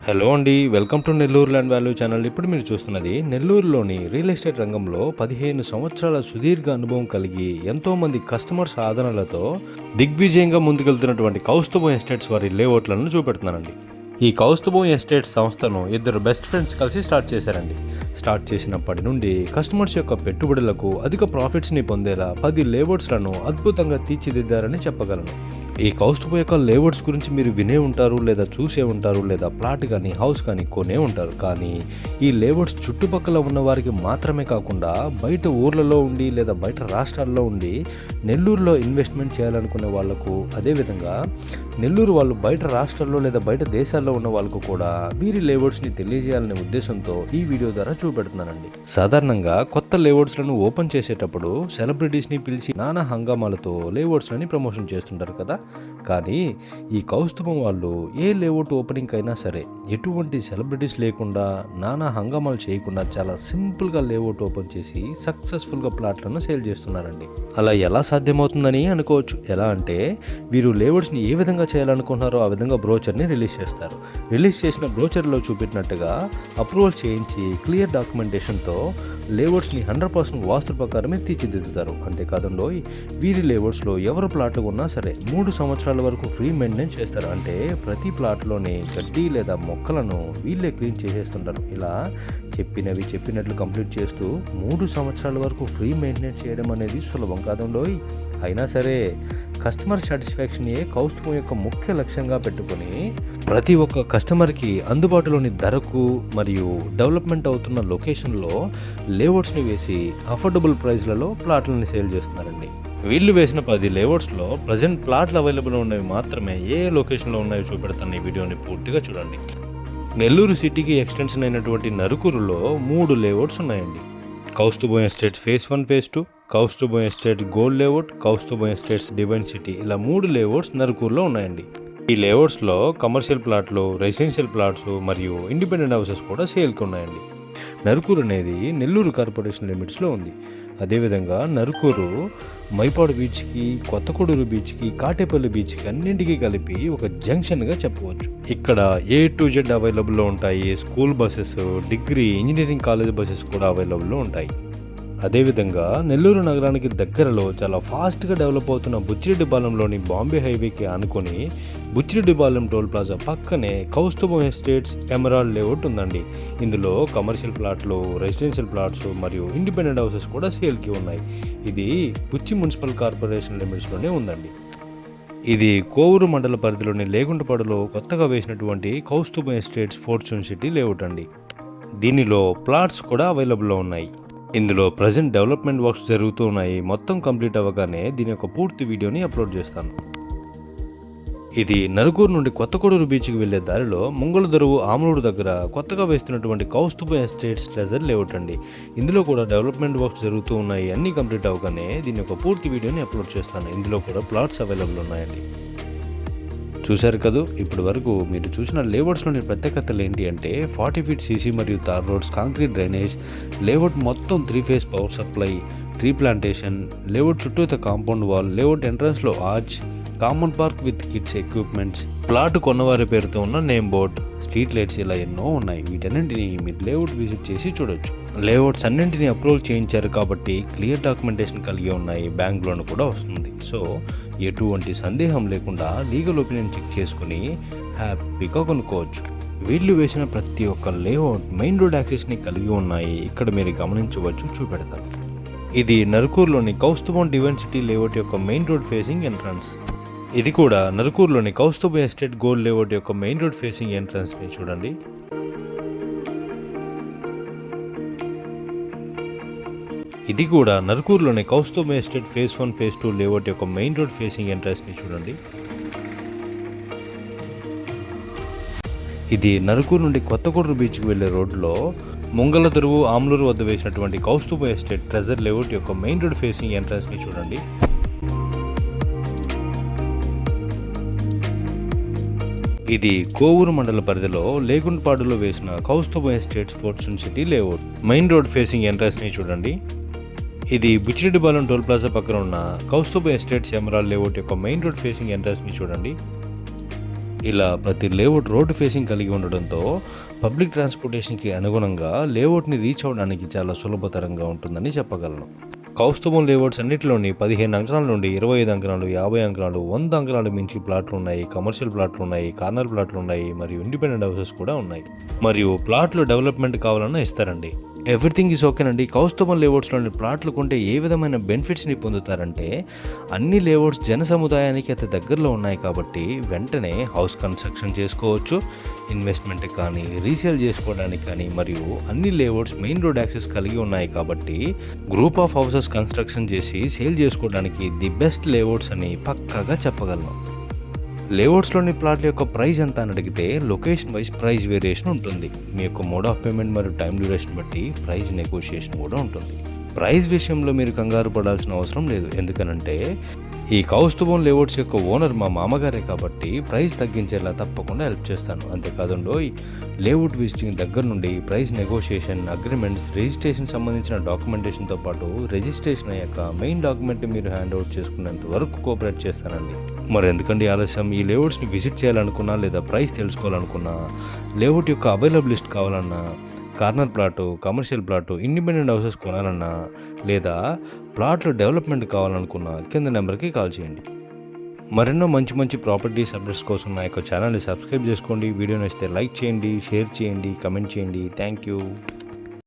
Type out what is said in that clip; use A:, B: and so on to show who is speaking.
A: Hello అండి welcome to Nellore land value channel. ఇప్పుడు మీరు చూస్తున్నది నెల్లూరులోని రియల్ ఎస్టేట్ రంగంలో పదిహేను సంవత్సరాల సుదీర్ఘ అనుభవం కలిగి ఎంతోమంది కస్టమర్స్ సాధనలతో దిగ్విజయంగా ముందుకెళ్తున్నటువంటి కౌస్తుభం ఎస్టేట్స్ వారి లేఅవుట్లను చూపెడుతున్నానండి. ఈ కౌస్తుభం ఎస్టేట్ సంస్థను ఇద్దరు బెస్ట్ ఫ్రెండ్స్ కలిసి స్టార్ట్ చేశారండి. స్టార్ట్ చేసినప్పటి నుండి కస్టమర్స్ యొక్క పెట్టుబడులకు అధిక ప్రాఫిట్స్ని పొందేలా పది లేఅవుట్స్లను అద్భుతంగా తీర్చిదిద్దారని చెప్పగలను. ఈ కౌస్తుభ యొక్క లేఅవుట్స్ గురించి మీరు వినే ఉంటారు లేదా చూసే ఉంటారు లేదా ప్లాట్ కానీ హౌస్ కానీ కొనే ఉంటారు. కానీ ఈ లేఅవుట్స్ చుట్టుపక్కల ఉన్న వారికి మాత్రమే కాకుండా బయట ఊర్లలో ఉండి లేదా బయట రాష్ట్రాల్లో ఉండి నెల్లూరులో ఇన్వెస్ట్మెంట్ చేయాలనుకునే వాళ్ళకు అదేవిధంగా నెల్లూరు వాళ్ళు బయట రాష్ట్రాల్లో లేదా బయట దేశాల్లో ఉన్న వాళ్ళకు కూడా వీరి లేఅవుట్స్ని తెలియజేయాలనే ఉద్దేశంతో ఈ వీడియో ద్వారా చూపెడుతున్నానండి. సాధారణంగా కొత్త లేఅవుట్స్లను ఓపెన్ చేసేటప్పుడు సెలబ్రిటీస్ని పిలిచి నానా హంగామాలతో లేఅవుట్స్లని ప్రమోషన్ చేస్తుంటారు కదా. కానీ ఈ కౌస్తుభం వాళ్ళు ఏ లేఅవుట్ ఓపెనింగ్ అయినా సరే ఎటువంటి సెలబ్రిటీస్ లేకుండా నానా హంగామాలు చేయకుండా చాలా సింపుల్గా లేఅవుట్ ఓపెన్ చేసి సక్సెస్ఫుల్గా ప్లాట్లను సేల్ చేస్తున్నారండి. అలా ఎలా సాధ్యమవుతుందని అనుకోవచ్చు. ఎలా అంటే వీరు లేఅవుట్స్ని ఏ విధంగా చేయాలనుకుంటున్నారో ఆ విధంగా బ్రోచర్ని రిలీజ్ చేస్తారు. రిలీజ్ చేసిన బ్రోచర్లో చూపెట్టినట్టుగా అప్రూవల్ చేయించి క్లియర్ డాక్యుమెంటేషన్తో లేఅవుట్స్ని హండ్రెడ్ పర్సెంట్ వాస్తు ప్రకారమే తీర్చిదిద్దుతారు. అంతేకాదండో వీరి లేఅవుట్స్లో ఎవరు ప్లాట్లు ఉన్నా సరే మూడు సంవత్సరాల వరకు ఫ్రీ మెయింటెనెన్స్ చేస్తారు. అంటే ప్రతి ప్లాట్లోని గడ్డి లేదా మొక్కలను వీళ్ళే క్లీన్ చేసేస్తుంటారు. ఇలా చెప్పినవి చెప్పినట్లు కంప్లీట్ చేస్తూ మూడు సంవత్సరాల వరకు ఫ్రీ మెయింటెనెన్స్ చేయడం అనేది సులభం కాదండోయ్. అయినా సరే కస్టమర్ సాటిస్ఫాక్షనే కౌస్తుభం యొక్క ముఖ్య లక్ష్యంగా పెట్టుకొని ప్రతి ఒక్క కస్టమర్కి అందుబాటులోని ధరకు మరియు డెవలప్మెంట్ అవుతున్న లొకేషన్లో లేఅవుట్స్ని వేసి అఫోర్డబుల్ ప్రైస్లలో ప్లాట్లని సేల్ చేస్తున్నారండి. వీళ్ళు వేసిన పది లేఅవుట్స్లో ప్రజెంట్ ప్లాట్లు అవైలబుల్ ఉన్నవి మాత్రమే ఏ లొకేషన్లో ఉన్నాయో చూపెడతాను. ఈ వీడియోని పూర్తిగా చూడండి. నెల్లూరు సిటీకి ఎక్స్టెన్షన్ అయినటువంటి నరుకూరులో మూడు లేఅవుట్స్ ఉన్నాయండి. Kaustubham estates phase one phase two Kaustubham estate gold layout Kaustubham estates divine city ఇలా మూడు లేఅవుట్స్ నరుకూరులో ఉన్నాయండి. ఈ లేఅవుట్స్లో కమర్షియల్ ప్లాట్లు రెసిడెన్షియల్ ప్లాట్స్ మరియు ఇండిపెండెంట్ హౌసెస్ కూడా సేల్కి ఉన్నాయండి. నరుకూరు అనేది నెల్లూరు కార్పొరేషన్ లిమిట్స్లో ఉంది. అదేవిధంగా నరుకూరు మైపాడు బీచ్కి కొత్తకూడూరు బీచ్కి కాటేపల్లి బీచ్కి అన్నింటికి కలిపి ఒక జంక్షన్గా చెప్పవచ్చు. ఇక్కడ ఏ టు జెడ్ అవైలబుల్లో ఉంటాయి school buses degree engineering college buses కూడా అవైలబుల్లో ఉంటాయి. అదేవిధంగా నెల్లూరు నగరానికి దగ్గరలో చాలా ఫాస్ట్గా డెవలప్ అవుతున్న బుచ్చిరెడ్డిపాలెంలోని బాంబే హైవేకి ఆనుకొని బుచ్చిరెడ్డిపాలెం టోల్ ప్లాజా పక్కనే కౌస్తుభం ఎస్టేట్స్ ఎమరాల్డ్ లేఅవుట్ ఉందండి. ఇందులో కమర్షియల్ ప్లాట్లు రెసిడెన్షియల్ ప్లాట్స్ మరియు ఇండిపెండెంట్ హౌసెస్ కూడా సేల్కి ఉన్నాయి. ఇది బుచ్చి మున్సిపల్ కార్పొరేషన్ లిమిట్స్లోనే ఉందండి. ఇది కోవూరు మండల పరిధిలోని లేగుంటపాడులో కొత్తగా వేసినటువంటి Kausthubham estates fortune city layout అండి. దీనిలో ప్లాట్స్ కూడా అవైలబుల్లో ఉన్నాయి. ఇందులో ప్రజెంట్ డెవలప్మెంట్ వర్క్స్ జరుగుతూ ఉన్నాయి. మొత్తం కంప్లీట్ అవ్వగానే దీని యొక్క పూర్తి వీడియోని అప్లోడ్ చేస్తాను. ఇది నలుగురు నుండి కొత్తకూడూరు బీచ్కి వెళ్ళే దారిలో ముంగళదరువు ఆమలూరు దగ్గర కొత్తగా వేస్తున్నటువంటి కౌస్తుభ ఎస్టేట్స్ ట్రెజర్ లేఅవుట్ అండి. ఇందులో కూడా డెవలప్మెంట్ వర్క్స్ జరుగుతూ ఉన్నాయి. అన్నీ కంప్లీట్ అవ్వగానే దీని యొక్క పూర్తి వీడియోని అప్లోడ్ చేస్తాను. ఇందులో కూడా ప్లాట్స్ అవైలబుల్ ఉన్నాయండి. చూశారు కదూ? ఇప్పటి వరకు మీరు చూసిన లేఅవుట్స్లోని ప్రత్యేకతలు ఏంటి అంటే ఫార్టీ ఫీట్ సీసీ మరియు tar roads concrete drainage layout మొత్తం three phase power supply tree plantation layout చుట్టూత కాంపౌండ్ వాల్ లేఅవుట్ ఎంట్రన్స్లో arch common park with kids equipments plot కొన్నవారి పేరుతో ఉన్న నేమ్ బోర్డ్ స్ట్రీట్ లైట్స్ ఇలా ఎన్నో ఉన్నాయి. వీటన్నింటిని మీరు లేఅవుట్ విజిట్ చేసి చూడొచ్చు. లేఅవుట్స్ అన్నింటినీ అప్రూవల్ చేయించారు కాబట్టి క్లియర్ డాక్యుమెంటేషన్ కలిగి ఉన్నాయి బ్యాంక్ లోన్ కూడా వస్తుంది. సో ఎటువంటి సందేహం లేకుండా లీగల్ ఒపీనియన్ చెక్ చేసుకుని హ్యాపీగా కొనుక్కోవచ్చు. వీళ్ళు వేసిన ప్రతి ఒక్క లేఅవుట్ మెయిన్ రోడ్ యాక్సెస్ని కలిగి ఉన్నాయి. ఇక్కడ మీరు గమనించవచ్చు చూపెడతారు ఇది నరుకూరులోని కౌస్తుభం డివైన్ సిటీ లేఅవుట్ యొక్క మెయిన్ రోడ్ ఫేసింగ్ ఎంట్రన్స్ ఇది కూడా నరుకూరులోని కౌస్తుభ ఎస్టేట్ గోల్డ్ లేఅవుట్ యొక్క మెయిన్ రోడ్ ఫేసింగ్ ఎంట్రన్స్ని చూడండి. ఇది కూడా నరుకూరులోని Kaustubha estate phase one phase two layout యొక్క మెయిన్ రోడ్ ఫేసింగ్ ఎంట్రన్స్ని చూడండి. ఇది నరుకూరు నుండి కొత్తగూడూరు బీచ్కి వెళ్ళే రోడ్లో ముంగలదురువు ఆమ్లూరు వద్ద వేసినటువంటి కౌస్తుభ ఎస్టేట్ ట్రెజర్ లేఅవుట్ యొక్క మెయిన్ రోడ్ ఫేసింగ్ ఎంట్రన్స్ని చూడండి. ఇది కోవూరు మండల పరిధిలో లేగుండ్పాడులో వేసిన Kaustubha estate sports city layout. Main road facing ఎంట్రన్స్ని చూడండి. ఇది బుచ్చిరెడ్డిపాలెం టోల్ ప్లాజా పక్కన ఉన్న కౌస్తుభ ఎస్టేట్స్ ఎమరాల్ లేఅవుట్ యొక్క మెయిన్ రోడ్ ఫేసింగ్ ఎంట్రన్స్ని చూడండి. ఇలా ప్రతి లేఅవుట్ రోడ్డు ఫేసింగ్ కలిగి ఉండడంతో పబ్లిక్ ట్రాన్స్పోర్టేషన్కి అనుగుణంగా లేఅవుట్ని రీచ్ అవ్వడానికి చాలా సులభతరంగా ఉంటుందని చెప్పగలను. కౌస్తుభం లేఅవుట్స్ అన్నింటిలోని పదిహేను అంకణాల నుండి ఇరవై ఐదు అంకణాలు యాభై అంకణాలు వంద అంకణాలు మించి ప్లాట్లు ఉన్నాయి. కమర్షియల్ ప్లాట్లు ఉన్నాయి కార్నర్ ప్లాట్లు ఉన్నాయి మరియు ఇండిపెండెంట్ హౌసెస్ కూడా ఉన్నాయి. మరియు ప్లాట్లు డెవలప్మెంట్ కావాలన్నా ఇస్తారండి. ఎవ్రీథింగ్ ఈజ్ ఓకేనండి కౌస్తుభం లేఅవుట్స్లోని ప్లాట్లు కొంటే ఏ విధమైన బెనిఫిట్స్ని పొందుతారంటే అన్ని లేఅవుట్స్ జన సముదాయానికి అతి దగ్గరలో ఉన్నాయి కాబట్టి వెంటనే హౌస్ కన్స్ట్రక్షన్ చేసుకోవచ్చు. ఇన్వెస్ట్మెంట్ కానీ రీసేల్ చేసుకోవడానికి కానీ మరియు అన్ని లేఅవుట్స్ మెయిన్ రోడ్ యాక్సెస్ కలిగి ఉన్నాయి కాబట్టి గ్రూప్ ఆఫ్ హౌసెస్ కన్స్ట్రక్షన్ చేసి సేల్ చేసుకోవడానికి ది బెస్ట్ లేఅవుట్స్ అని పక్కాగా చెప్పగలను. లేఅవుట్స్లోని ప్లాట్ల యొక్క ప్రైస్ ఎంత అని అడిగితే లొకేషన్ వైజ్ ప్రైస్ వేరియేషన్ ఉంటుంది. మీ యొక్క మోడ్ ఆఫ్ పేమెంట్ మరియు టైం డ్యూరేషన్ బట్టి ప్రైస్ నెగోషియేషన్ కూడా ఉంటుంది. ప్రైస్ విషయంలో మీరు కంగారు పడాల్సిన అవసరం లేదు. ఎందుకనంటే ఈ కౌస్తుభం లేఅవుట్స్ యొక్క ఓనర్ మా మామగారే కాబట్టి ప్రైస్ తగ్గించేలా తప్పకుండా హెల్ప్ చేస్తాను. అంతేకాదండో లేఅవుట్ విజిటింగ్ దగ్గర నుండి ప్రైస్ నెగోషియేషన్ అగ్రిమెంట్స్ రిజిస్ట్రేషన్ సంబంధించిన డాక్యుమెంటేషన్తో పాటు రిజిస్ట్రేషన్ అయ్యాక మెయిన్ డాక్యుమెంట్ మీరు హ్యాండ్ అవుట్ చేసుకునేంత వరకు కోఆపరేట్ చేస్తానండి. మరి ఎందుకండి ఆలస్యం? ఈ లేఅవుట్స్ని విజిట్ చేయాలనుకున్నా లేదా ప్రైస్ తెలుసుకోవాలనుకున్నా లేఅవుట్ యొక్క అవైలబుల్ లిస్ట్ కావాలన్నా corner plot commercial plot independent houses కొనాలన్నా లేదా ప్లాట్లు డెవలప్మెంట్ కావాలనుకున్నా కింద నెంబర్కి కాల్ చేయండి. మరెన్నో మంచి మంచి ప్రాపర్టీస్ అప్డేట్స్ కోసం నా యొక్క ఛానల్ని సబ్స్క్రైబ్ చేసుకోండి. వీడియో నచ్చితే లైక్ చేయండి షేర్ చేయండి కమెంట్ చేయండి. Thank you.